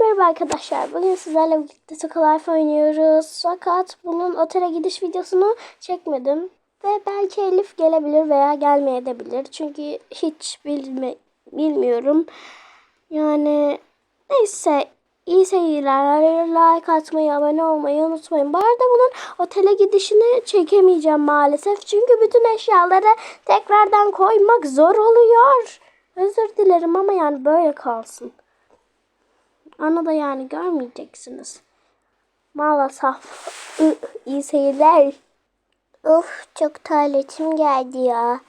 merhaba arkadaşlar. Bugün sizlerle birlikte Life oynuyoruz. Fakat bunun otele gidiş videosunu çekmedim. Ve belki Elif gelebilir veya gelmeyebilir. Çünkü hiç bilme, bilmiyorum. Yani neyse iyi seyirler. Like atmayı, abone olmayı unutmayın. Bu arada bunun otele gidişini çekemeyeceğim maalesef. Çünkü bütün eşyaları tekrardan koymak zor oluyor. Özür dilerim ama yani böyle kalsın. Onu da yani görmeyeceksiniz. Maalesef. İyi seyirler. Of çok tuvaletim geldi ya.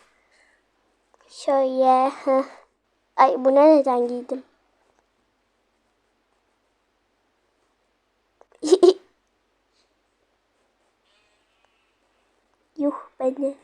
Şöyle. Ay bu ne neden giydim? Yuh beni.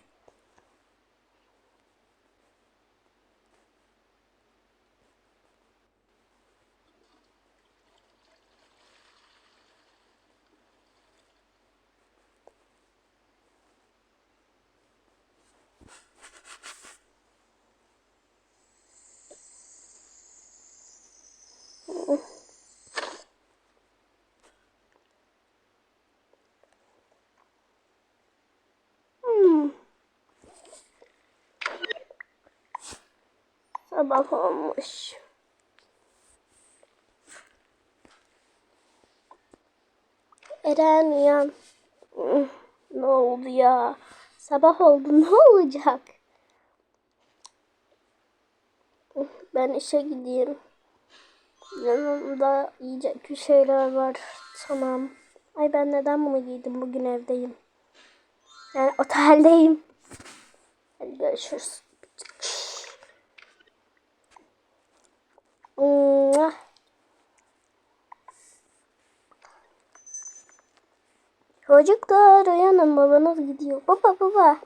Hmm. Sabah olmuş. Eren uyan. Ne oldu ya? Sabah oldu ne olacak? Ben işe gideyim. Yanımda yiyecek bir şeyler var. Tamam. Ay ben neden bunu giydim? Bugün evdeyim. Yani oteldeyim. Hadi görüşürüz. Çocuklar uyanın babanız gidiyor. Baba baba.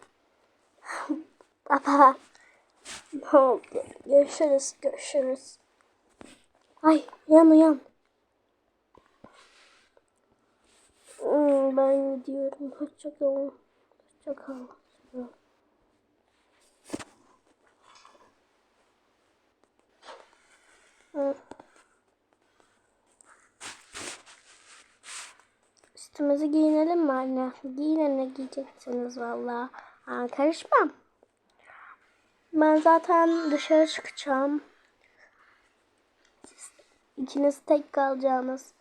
baba. Ne oldu? Görüşürüz görüşürüz. Ay uyan uyan. Hmm, Ben gidiyorum. Hoşça kalın. Hoşça kalın. Hı. Üstümüzü giyinelim mi anne? Giyine ne giyeceksiniz valla. Karışmam. Ben zaten dışarı çıkacağım. Siz ikiniz tek kalacaksınız.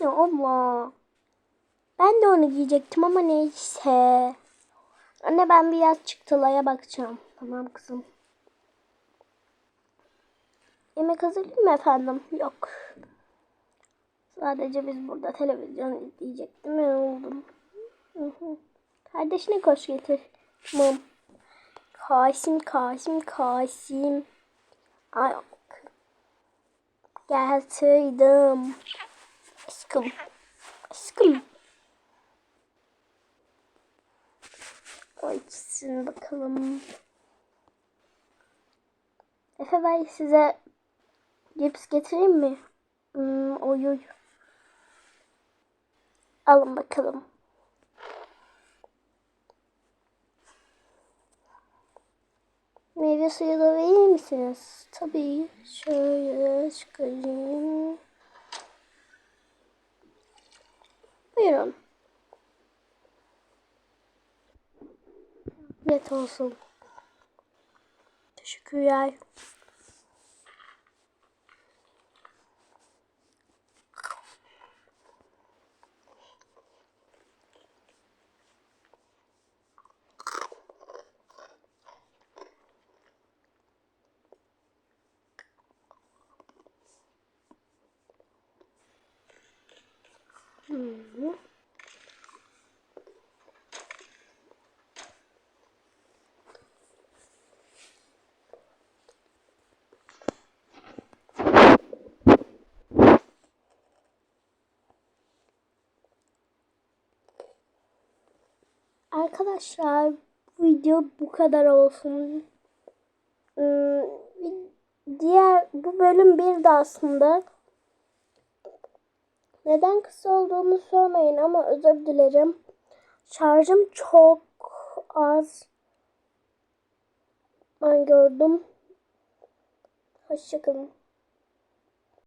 Ya Allah. Ben de onu giyecektim ama neyse. Anne ben bir yaz çıktılaya bakacağım. Tamam kızım. Yemek hazırlayayım mı efendim? Yok. Sadece biz burada televizyon izleyecektim. Ben oldum. Hı hı. Kardeşine koş getir. Tamam. Kasim, Kasim, Kasim. Ay. Getirdim. Aşkım. Aşkım. Açsın bakalım. Efe Bey size cips getireyim mi? Hmm, oy oy. Alın bakalım. Meyve suyu da verir misiniz? Tabii. Şöyle çıkarayım. Buyurun. Afiyet olsun. Teşekkürler. Hı. Arkadaşlar bu video bu kadar olsun. Hmm, Diğer bu bölüm bir de aslında. Neden kısa olduğunu sormayın ama özür dilerim. Şarjım çok az. Ben gördüm. Hoşçakalın.